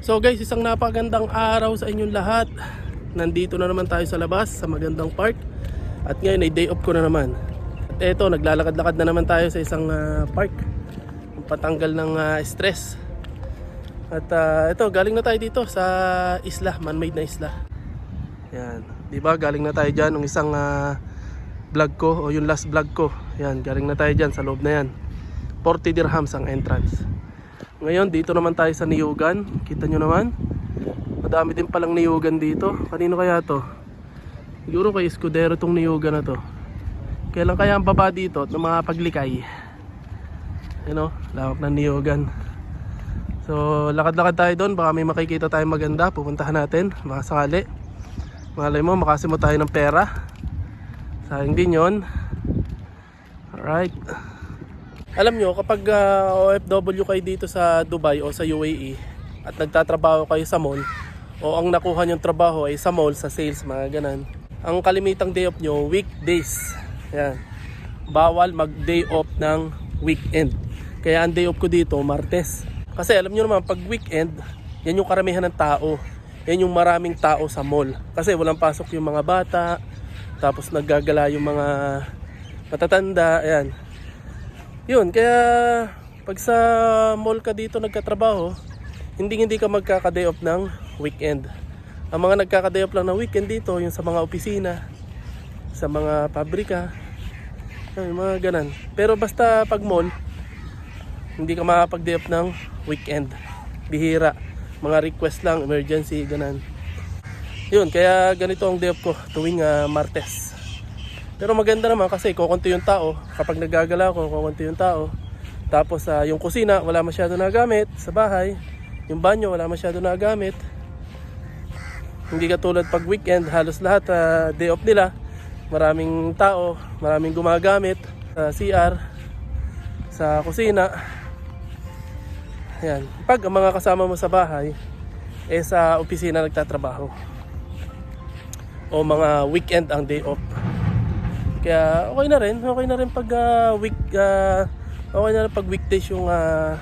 So guys, isang napagandang araw sa inyong lahat. Nandito na naman tayo sa labas sa magandang park. At ngayon ay day off ko na naman. At eto, naglalakad-lakad na naman tayo sa isang ah, park. Patanggal ng ah, stress. At ah, ito, galing na tayo dito sa isla, man-made na isla. Yan. 'Di ba? Galing na tayo diyan ng isang ah, vlog ko o yung last vlog ko. Yan, galing na tayo diyan sa loob na yan. 40 dirhams ang entrance. Ngayon, dito naman tayo sa Niyugan. Kita nyo naman. Madami din palang Niyugan dito. Kanino kaya to? Siguro kay Escudero tong Niyugan na to. Kailan kaya ang baba dito ng mga paglikay? Ano, lawak ng Niyugan. So, lakad-lakad tayo doon. Baka may makikita tayong maganda. Pupuntahan natin. Baka sakali. Malay mo, makasimo tayo ng pera. Sayang din yon. Alright. Alam nyo, kapag ah, OFW kayo dito sa Dubai o sa UAE at nagtatrabaho kayo sa mall o ang nakuha nyong trabaho ay sa mall, sa sales, mga ganan. Ang kalimitang day off nyo, weekdays. Yan. Bawal mag-day off ng weekend. Kaya ang day off ko dito, Martes. Kasi alam nyo naman, pag weekend, yan yung karamihan ng tao. Yan yung maraming tao sa mall. Kasi walang pasok yung mga bata, tapos naggagala yung mga matatanda, ayan. Yun, kaya pag sa mall ka dito nagkatrabaho, hindi hindi ka magkaka-day off ng weekend. Ang mga nagkaka-day off lang ng weekend dito, yung sa mga opisina, sa mga pabrika, ay, mga ganan. Pero basta pag mall, hindi ka makapag-day off ng weekend. Bihira. Mga request lang, emergency, ganan. Yun, kaya ganito ang day off ko tuwing ah, Martes. Pero maganda naman kasi kukunti yung tao. Kapag nagagala ako, kukunti yung tao. Tapos ah, yung kusina, wala masyado nagamit sa bahay. Yung banyo, wala masyado nagamit. Hindi katulad pag weekend, halos lahat ah, day off nila. Maraming tao, maraming gumagamit sa CR, sa kusina. Yan. Pag ang mga kasama mo sa bahay, eh sa opisina nagtatrabaho. O mga weekend ang day off. Kaya okay na rin, okay na rin pag uh, week uh, okay na rin pag weekdays yung uh,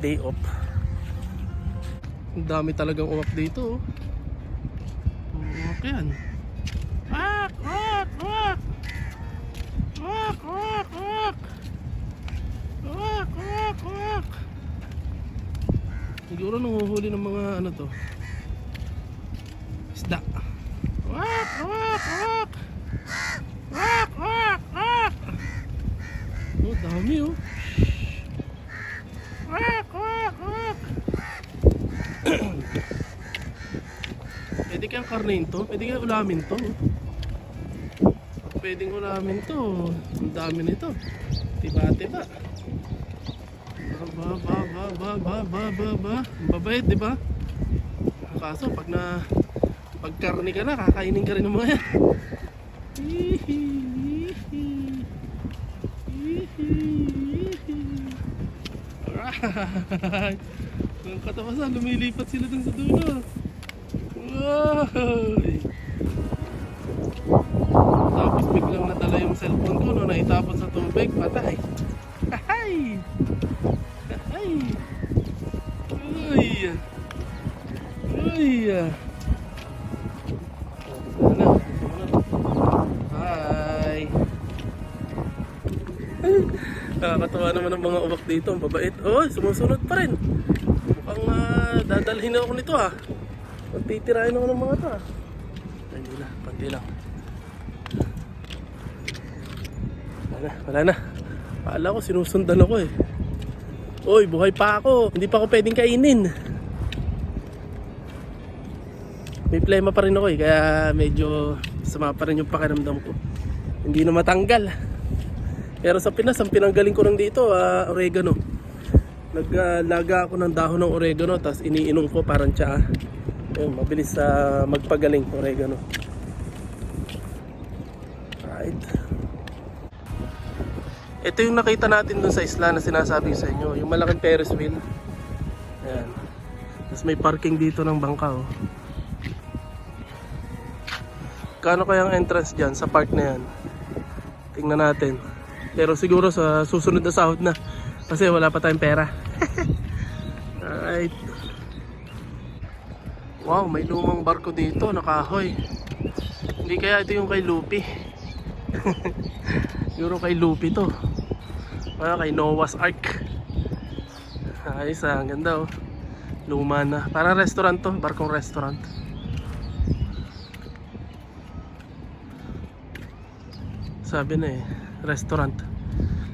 day off. Ang dami talagang uwak dito. Uwak yan. Uwak, uwak, uwak. Uwak, uwak, uwak. Uwak, uwak, uwak. Siguro nanguhuli ng mga ano to. Isda. Uwak, uwak, uwak. Oh, dami oh. Pwede kayang karnein to. Pwede kayang ulamin to. Pwedeng ulamin to. Ang dami nito. Tiba-tiba. Ba, ba, ba, ba, ba, ba, ba, ba. Babait, di ba? Kaso, pag na... Pag karne ka na, kakainin ka rin ng mga yan. Alright. Ang katapasan, lumilipat sila dun sa dulo. Wow! Tapos biglang nadala yung cellphone ko no, naitapon sa tubig, patay. Ahay! Ahay! Uy! Uy! Ano? Nakakatawa naman ang mga uwak dito, ang babait. Oh, sumusunod pa rin. Mukhang ah, dadalhin ako nito ah. Pagtitirahin ako ng mga to ah. Ay, Hindi na, pati lang. Wala na, wala na. Paala ko, sinusundan ako eh. Oy, buhay pa ako. Hindi pa ako pwedeng kainin. May plema pa rin ako eh, kaya medyo sama pa rin yung pakiramdam ko. Hindi na matanggal. Pero sa Pinas, ang pinanggaling ko lang dito, ah, oregano. Naglaga ako ng dahon ng oregano, tapos iniinom ko parang tsaa. Ayun, mabilis sa magpagaling oregano. Right. Ito yung nakita natin dun sa isla na sinasabi sa inyo, yung malaking Ferris wheel. Ayan. Tapos may parking dito ng bangka oh. Kano kaya ang entrance dyan sa park na yan? Tingnan natin. Pero siguro sa susunod na sahod na. Kasi wala pa tayong pera. Alright. Wow, may lumang barko dito, nakahoy. Hindi kaya ito yung kay Lupi. Siguro kay Lupi to. Para kay Noah's Ark. Ayos ah, ang ganda oh. Luma na. Parang restaurant to, barkong restaurant. Sabi na eh, restaurant.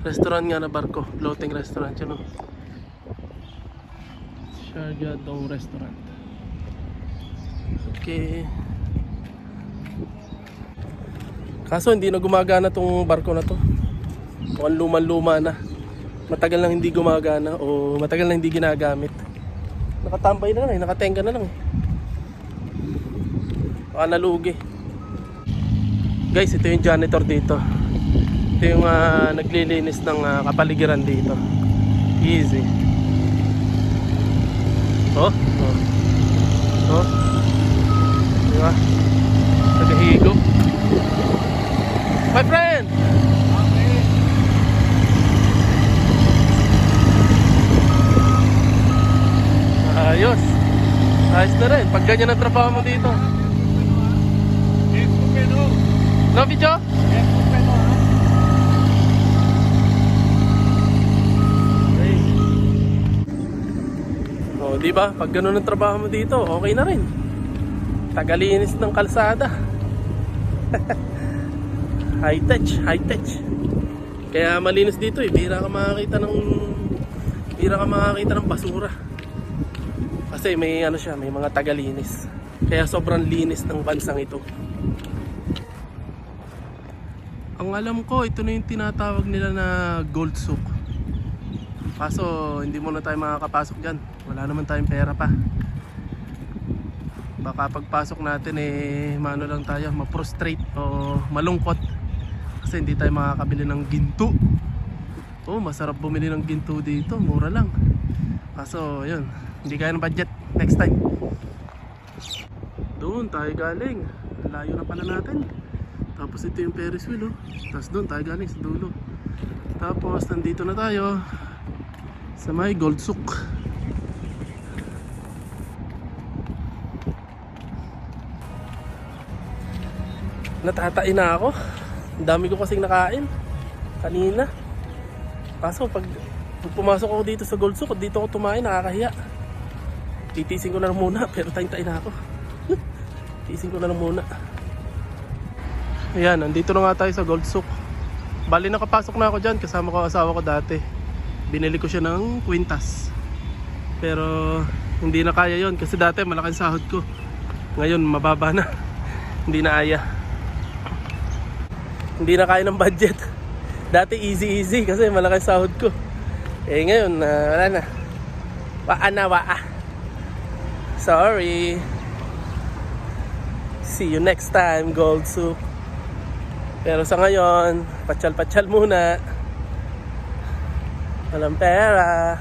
Restaurant nga na barko, floating restaurant yun oh. Sharjah Dong Restaurant. Okay. Kaso hindi na gumagana tong barko na to. Mukhang luman-luma na. Matagal nang hindi gumagana o matagal nang hindi ginagamit. Nakatambay na lang eh, nakatenga na lang eh. Baka nalugi. Guys, ito yung janitor dito. Ito yung ah, naglilinis ng ah, kapaligiran dito. Easy. Oh, oh. Oh. Diba? Nagahigo. My friend! Ayos. Ayos na rin. Pag ganyan ang trabaho mo dito. No video? Di ba? Pag ganun ang trabaho mo dito, okay na rin. Tagalinis ng kalsada. high touch, high touch. Kaya malinis dito eh. Bira ka makakita ng bira ka makakita ng basura. Kasi may ano siya, may mga tagalinis. Kaya sobrang linis ng bansang ito. Ang alam ko, ito na yung tinatawag nila na gold souk. Kaso hindi muna tayo makakapasok dyan. Wala naman tayong pera pa. Baka pagpasok natin eh, maano lang tayo, ma-prostrate o malungkot. Kasi hindi tayo makakabili ng ginto. Oh, masarap bumili ng ginto dito, mura lang. Kaso, yun, hindi kaya ng budget. Next time. Doon tayo galing. Layo na pala natin. Tapos ito yung Ferris wheel oh. Tapos doon tayo galing sa dulo. Tapos nandito na tayo sa may Gold Souk. Natatain na ako. Dami ko kasing nakain kanina. Kaso pag, pumasok ako dito sa Gold Souk, dito ako tumain, nakakahiya. Titisin ko na lang muna, pero tayo-tayo na ako. Titisin ko na lang muna. Ayan, nandito na nga tayo sa Gold Souk. Bali nakapasok na ako dyan, kasama ko asawa ko dati. Binili ko siya ng kwintas. Pero hindi na kaya yon kasi dati malaking sahod ko. Ngayon mababa na. hindi na aya. Hindi na kaya ng budget. Dati easy easy kasi malaking sahod ko. Eh ngayon, ah, wala na. Waa na, waa. Sorry. See you next time, Gold Soup. Pero sa ngayon, patsal-patsal muna. Walang pera.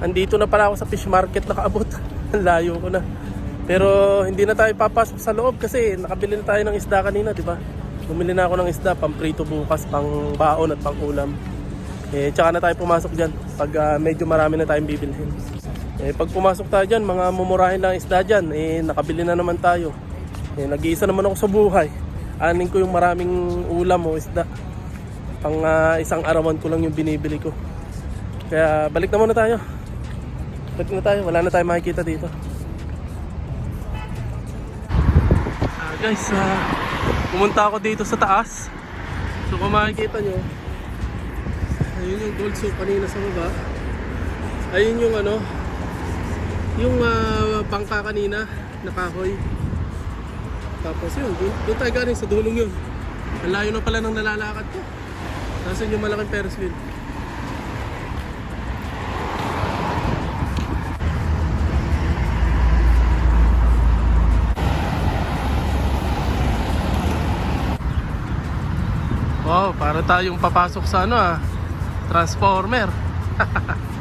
Andito na pala ako sa fish market nakaabot. Ang layo ko na. Pero hindi na tayo papasok sa loob kasi nakabili na tayo ng isda kanina, di ba? Bumili na ako ng isda, pang prito bukas, pang baon at pang ulam. Eh, tsaka na tayo pumasok dyan pag ah, medyo marami na tayong bibilhin. Eh, pag pumasok tayo dyan, mga mumurahin lang isda dyan, eh, nakabili na naman tayo. Eh, nag-iisa naman ako sa buhay. Anin ko yung maraming ulam o isda. Pang ah, isang arawan ko lang yung binibili ko. Kaya balik na muna tayo. Balik na tayo, wala na tayong makikita dito. Ah, guys, ah, pumunta ako dito sa taas. So kung makikita nyo, ayun yung gold soup kanina sa baba. Ayun yung ano, yung ah, bangka kanina, nakahoy. Tapos yun, doon tayo galing sa dulong yun. Ang layo na pala ng nalalakad ko. Yun yung malaking Ferris wheel. Wow, para tayong papasok sa ano ah, Transformer.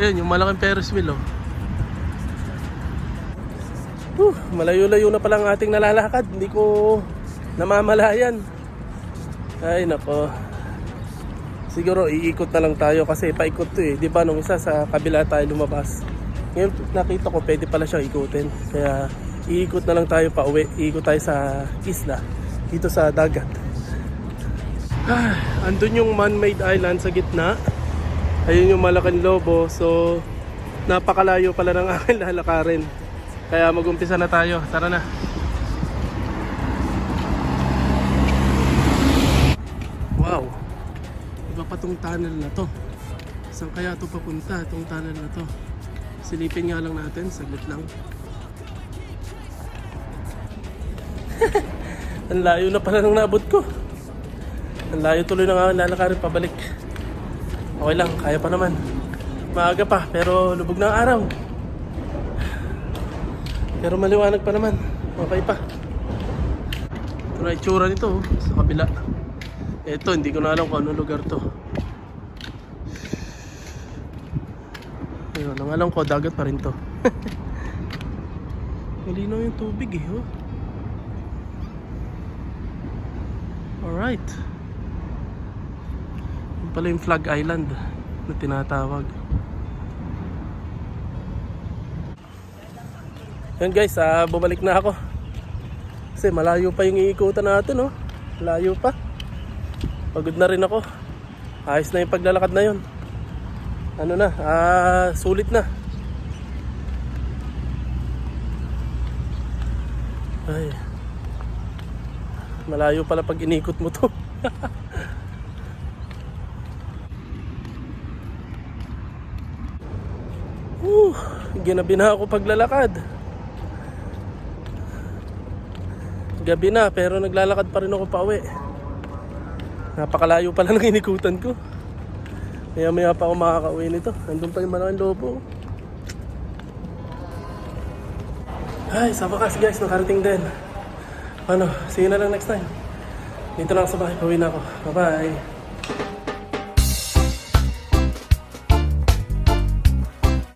Ayan, yung malaking Ferris wheel oh. Whew, malayo-layo na pala ang ating nalalakad. Hindi ko namamalayan. Ay, nako. Siguro iikot na lang tayo kasi paikot to eh. Di ba nung isa sa kabila tayo lumabas. Ngayon nakita ko pwede pala siya ikutin. Kaya iikot na lang tayo pa uwi. Iikot tayo sa isla. Dito sa dagat. Ah, andun yung man-made island sa gitna. Ayun yung malaking lobo. So, napakalayo pala ng aking lalakarin. Kaya mag-umpisa na tayo. Tara na. Wow. Iba pa tong tunnel na to. Saan kaya to papunta, tong tunnel na to? Silipin nga lang natin, saglit lang. Ang layo na pala nung nabot ko. Ang layo tuloy na nga lalakarin pabalik. Okay lang, kaya pa naman. Maaga pa, pero lubog na ang araw. Pero maliwanag pa naman. Okay pa. Ito na itsura nito, oh, sa kabila. Ito, hindi ko na alam kung anong lugar to. Ayun, ang alam ko, dagat pa rin to. Malinaw yung tubig eh, oh. Alright. Yun pala yung Flag Island na tinatawag. Yan guys, ah, bumalik na ako. Kasi malayo pa yung iikutan natin, oh. Layo pa. Pagod na rin ako. Ayos na yung paglalakad na yon. Ano na, ah, sulit na. Ay. Malayo pala pag inikot mo to. Uh, ginabi na ako paglalakad. Gabi na pero naglalakad pa rin ako pa uwi. Napakalayo pala ng inikutan ko. Maya maya pa ako makakauwi nito. Nandun pa yung malaking lobo. Ay, sa wakas guys, nakarating din. Ano, see you na lang next time. Dito lang sa bahay, pauwi na ako. Bye-bye.